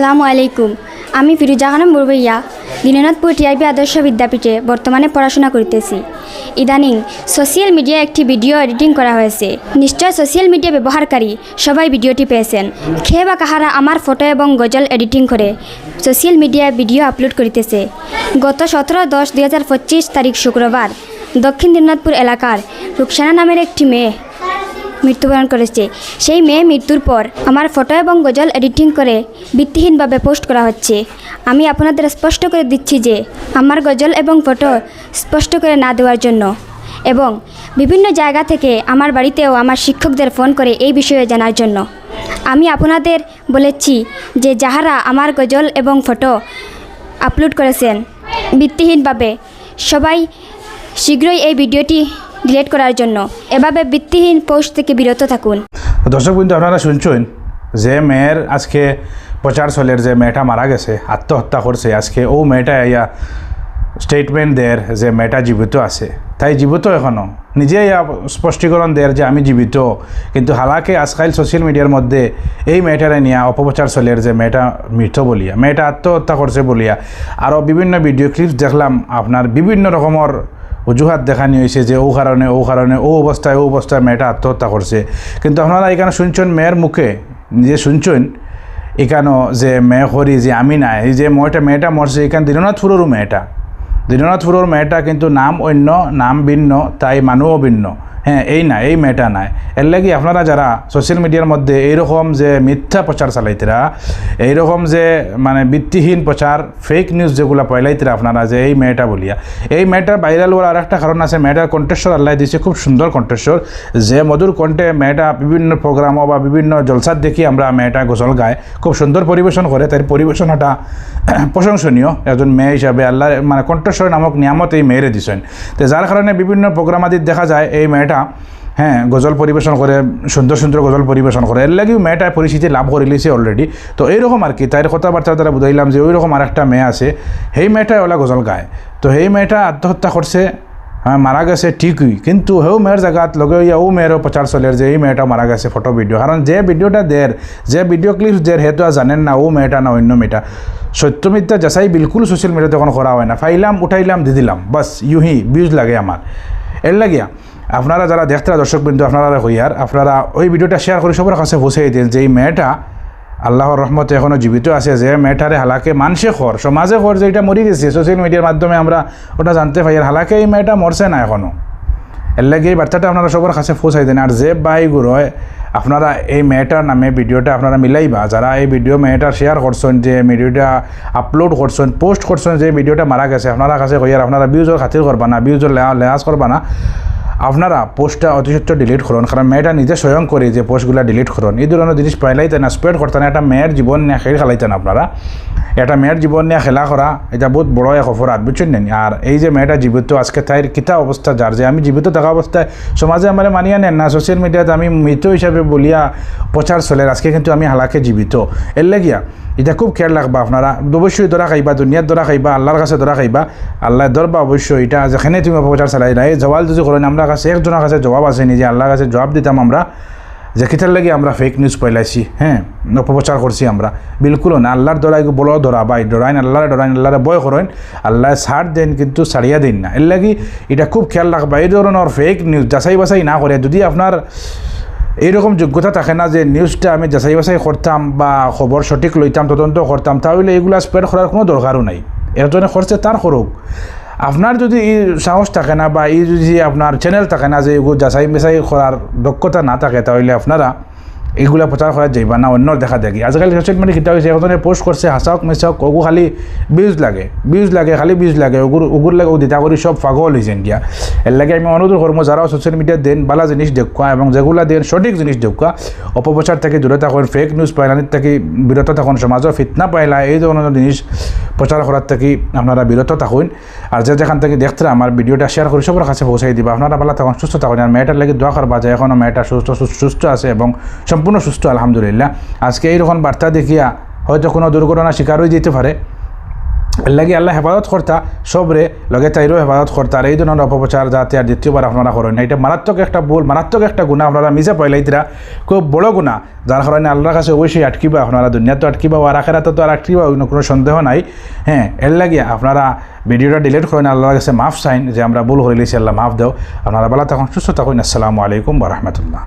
আসসালামু আলাইকুম। আমি ফিরুজা খানম বুরবইয়া দীননাথপুর টিআইবি আদর্শ বিদ্যাপীঠে বর্তমানে পড়াশোনা করিতেছি। ইদানিং সোশ্যাল মিডিয়ায় একটি ভিডিও এডিটিং করা হয়েছে। নিশ্চয় সোশ্যাল মিডিয়া ব্যবহারকারী সবাই ভিডিওটি পেয়েছেন। খে বা কাহারা আমার ফটো এবং গজল এডিটিং করে সোশ্যাল মিডিয়ায় ভিডিও আপলোড করিতেছে। গত সতেরো দশ দুই তারিখ শুক্রবার দক্ষিণ দিনাজপুর এলাকার রুকসানা নামের একটি মেয়ে মৃত্যুবরণ করেছে। সেই মেয়ে মৃত্যুর পর আমার ফটো এবং গজল এডিটিং করে ভিত্তিহীনভাবে পোস্ট করা হচ্ছে। আমি আপনাদের স্পষ্ট করে দিচ্ছি যে আমার গজল এবং ফটো স্পষ্ট করে না দেওয়ার জন্য এবং বিভিন্ন জায়গা থেকে আমার বাড়িতেও আমার শিক্ষকদের ফোন করে এই বিষয়ে জানার জন্য। আমি আপনাদের বলেছি যে যাহারা আমার গজল এবং ফটো আপলোড করেছেন, ভিত্তিহীনভাবে সবাই শীঘ্রই এই ভিডিওটি ডিলিট করার জন্য। এভাবে বৃত্তিহীন পোস্ট থেকে বিরত থাকুন। দর্শক বিন্দু আপনারা শুনছেন যে মেয়ের আজকে প্রচার চলের যে মেয়েটা মারা গেছে, আত্মহত্যা করছে। আজকে ও মেয়েটা ইয়া স্টেটমেন্ট দেয় যে মেয়েটা জীবিত আছে। তাই জীবিত এখনও নিজেই ইয়া স্পষ্টীকরণ দেয় যে আমি জীবিত। কিন্তু হালাকে আজকাল সোশ্যাল মিডিয়ার মধ্যে এই মেয়েটারে নিয়ে অপপ্রচার চলের যে মেয়েটা মৃত বলিয়া, মেয়েটা আত্মহত্যা করছে বলিয়া আরও বিভিন্ন ভিডিও ক্লিপস দেখলাম আপনার বিভিন্ন রকমের অজুহাত দেখানি হয়েছে যে ও কারণে ও কারণে, ও অবস্থায় ও অবস্থায় মেয়েটা আত্মহত্যা করছে। কিন্তু আপনারা এখানে শুনছেন মেয়ের মুখে, নিজে শুনছেন এখানো যে মেয়ে হরি, যে আমি না এই যে মেয়েটা মেয়েটা মরছে, এখানে দীননাথপুরেরও মেয়েটা। দীননাথপুরের মেয়েটা কিন্তু নাম অন্য, নাম ভিন্ন, তাই মানুষও ভিন্ন। হ্যাঁ এই না এই মেয়েটা নাই। এর লাগি আপনারা যারা সোশ্যাল মিডিয়ার মধ্যে এইরকম যে মিথ্যা প্রচার চালাইতেরা, এইরকম যে মানে ভিত্তিহীন প্রচার ফেক নিউজ যেগুলো পয়লাইতেরা আপনারা যে এই মেয়েটা বলিয়া। এই মেয়েটার ভাইরাল হওয়ার আরেকটা কারণ আছে মেয়েটার কণ্ঠস্বর আল্লাহ দিয়েছে খুব সুন্দর কণ্ঠস্বর যে মধুর কণ্ঠে মেয়েটা বিভিন্ন প্রোগ্রামও বা বিভিন্ন জলসার দেখি আমরা মেয়েটা গোসল গায়, খুব সুন্দর পরিবেশন করে। তার পরিবেশনটা প্রশংসনীয়। একজন মেয়ে হিসাবে আল্লাহ মানে কণ্ঠস্বর নামক নিয়ামত এই মেয়েরে দিছেন। তো যার কারণে বিভিন্ন প্রোগ্রাম আদি দেখা যায়, এই মেয়েটা হ্যাঁ গজল পরিবেশন করে, সুন্দর সুন্দর গজল পরিবেশন করে, এর লাগেও মেয়েটা পরিচিতি লাভ করে লিছে অলরেডি তো এইরকম আর কি তার কথাবার্তা দ্বারা বুঝাইলাম যে ওই রকম আর একটা মেয়ে আছে, সেই মেয়েটা ওলা গজল গায়। তো সেই মেয়েটা আত্মহত্যা করছে হ্যাঁ মারা গেছে ঠিকই, কিন্তু হেও মেয়ের জায়গাত লগে ও মেয়েরও প্রচার চলের যে এই মেয়েটা মারা গেছে ফটো ভিডিও কারণ যে ভিডিওটা দের যে ভিডিও ক্লিপস দের আর জানেন না, ও মেয়েটা না অন্য মেয়েটা। সত্য মিথ্যা যাচাই বিলকুল সোশ্যাল মিডিয়াতে এখন করা হয় না। ফাইলাম, উঠাইলাম, দি দিলাম বাস ইউহি, বিউজ লাগে আমার এর লাগিয়া আপনারা যারা দেখতে দর্শক বিন্দু আপনারা হইয়ার, আপনারা ওই ভিডিওটা শেয়ার করে সবার কাছে পৌঁছে দিন যে এই মেয়েটা আল্লাহর রহমতে এখনও জীবিত আছে, যে মেয়েটারে হালাকে মানুষে খর, সমাজে খর যে এটা মরি গেছে সোশ্যাল মিডিয়ার মাধ্যমে আমরা ওটা জানতে পাই আর হালাকে এই মেয়েটা মরছে না এখনও এর লাগে এই বার্তাটা আপনারা সবার কাছে পৌঁছাই দেন। আর যে বাইগুলোয় আপনারা এই মেয়েটার নামে ভিডিওটা আপনারা মিলাইবা। যারা এই ভিডিও মেয়েটা শেয়ার করছেন, যে ভিডিওটা আপলোড করছেন পোস্ট করছেন, যে ভিডিওটা মারা গেছে, আপনারা কাছে কইয়ার, আপনারা বিউজর খাতির করবা না বিউজর লেয়াজ করবা না। আপনারা পোস্টটা অতিসত্ব ডিলিট করুন, কারণ মেয়েটা নিজে স্বয়ং করে যে পোস্টগুলো ডিলিট করুন। এই ধরনের জিনিস পাইলাইতে না? স্প্রেড করতেন একটা মেয়ের জীবন নিয়ে খেল খেলাইতেন আপনারা। একটা মেয়ের জীবন নিয়ে খেলা করা, এটা বহুত বড় এক অপরাধ, বুঝছেন নি? আর এই যে মেয়েটা জীবিত, আজকে তাই কিতা অবস্থা, যার যে আমি জীবিত থাকা অবস্থায় সমাজে আমার মানিয়ে নেন না সোশ্যাল মিডিয়াতে আমি মৃত হিসাবে বলিয়া প্রচার চলে, আজকে কিন্তু আমি হালাকে জীবিত। এর লাগিয়া এটা খুব খেয়াল রাখবা আপনারা। অবশ্যই ধরা খাইবা দুনিয়ার ধরা খাইবা আল্লাহর কাছে ধরা খাইবা। আল্লাহ ধরবা অবশ্যই এটা যেখানে তুমি অপপ্রচার চালাই না এই জবাব যদি করেন আমরা কাছে, একজনের কাছে জবাব আছে নিজে আল্লাহর কাছে জবাব দিতাম আমরা, যে কিতার লাগে আমরা ফেক নিউজ পয়লাইছি হ্যাঁ অপপ্রচার করছি আমরা। বিলকুল না, আল্লাহর দরাই বলো ধরা বাই ডরাইন, আল্লাহরে ডরাইন, আল্লাহরে বয় করেন আল্লাহ ছাড় দেন কিন্তু ছাড়িয়া দিন না। এর লাগি এটা খুব খেয়াল রাখবা, এই ধরনের ফেক নিউজ যাচাই বাছাই না করে, যদি আপনার এইরকম যোগ্যতা থাকে না যে নিউজটা আমি যাচাই বাছাই করতাম বা খবর সঠিক লইতাম, তদন্ত করতাম, তাহলে এগুলা স্প্রেড করার কোনো দরকারও নাই। এজনে করছে তার করুক। আপনার যদি এই সাহস থাকে না বা এই যদি আপনার চ্যানেল থাকে না যে এগুলো যাচাই বাছাই করার দক্ষতা না থাকে তাহলে আপনারা এগুলা প্রচার করা যাইবা না অন্য দেখা দেখি আজকাল সোশ্যাল মিডিয়া কিতা হয়েছে পোস্ট করছে হাসাওক মিশাওক ওগু খালি বিউজ লাগে বিউজ লাগে, খালি বিউজ লাগে ওগুর ওগুর লাগে ও দিতা করি সব পাগল হয়েছেন গিয়া এর লাগে আমি অনুরোধ করব যারাও সোশ্যাল মিডিয়া দেন ভালো জিনিস দেখুয়া এবং যেগুলা দেন সঠিক জিনিস দেখুয়া অপপ্রচার থেকে দূরে থাকুন ফেক নিউজ পাইলানির থেকে বিরত থাকুন সমাজও ফিতনা পাইলা, এই ধরনের জিনিস প্রচার করার থেকে আপনারা বিরত থাকুন। আর যে যেখান থেকে দেখতে আমার ভিডিওটা শেয়ার করে সবার কাছে পৌঁছাই দিবা। আপনারা ভালো থাকুন, সুস্থ থাকুন। আর মেয়েটার লাগে দোয়া করবা যে এখনও মেয়েটা সুস্থ সুস্থ আছে এবং সম্পূর্ণ সুস্থ, আলহামদুলিল্লাহ। আজকে এইরকম বার্তা দেখিয়া হয়তো কোনো দুর্ঘটনা শিকার হয়ে যেতে পারে। লাগি আল্লাহ হেফাজত কর্তা, সবরে লগে তাইরও হেফাজত কর্তা। এই ধরনের অপপ্রচার যাতে আর দ্বিতীয়বার আপনারা করেন না এটা মারাত্মক একটা ভুল, মারাত্মক একটা গুণা আপনারা মিশে পাইলাইতরা খুব বড় গুণা যার কারণে আল্লাহর কাছে অবশ্যই আটকিবা, আপনারা দুনিয়া তো আটকিবা আর আখেরাতে তো আর আটকিবা অন্য কোনো সন্দেহ নাই। হ্যাঁ এর লাগিয়া আপনারা ভিডিওটা ডিলিট করেন, আল্লাহর কাছে মাফ চাইন যে আমরা ভুল করে লিছি আল্লাহ মাফ দেও। আপনারা বেলা তখন সুস্থ থাকুন। আসসালামু আলাইকুম বা রহমতুল্লাহ।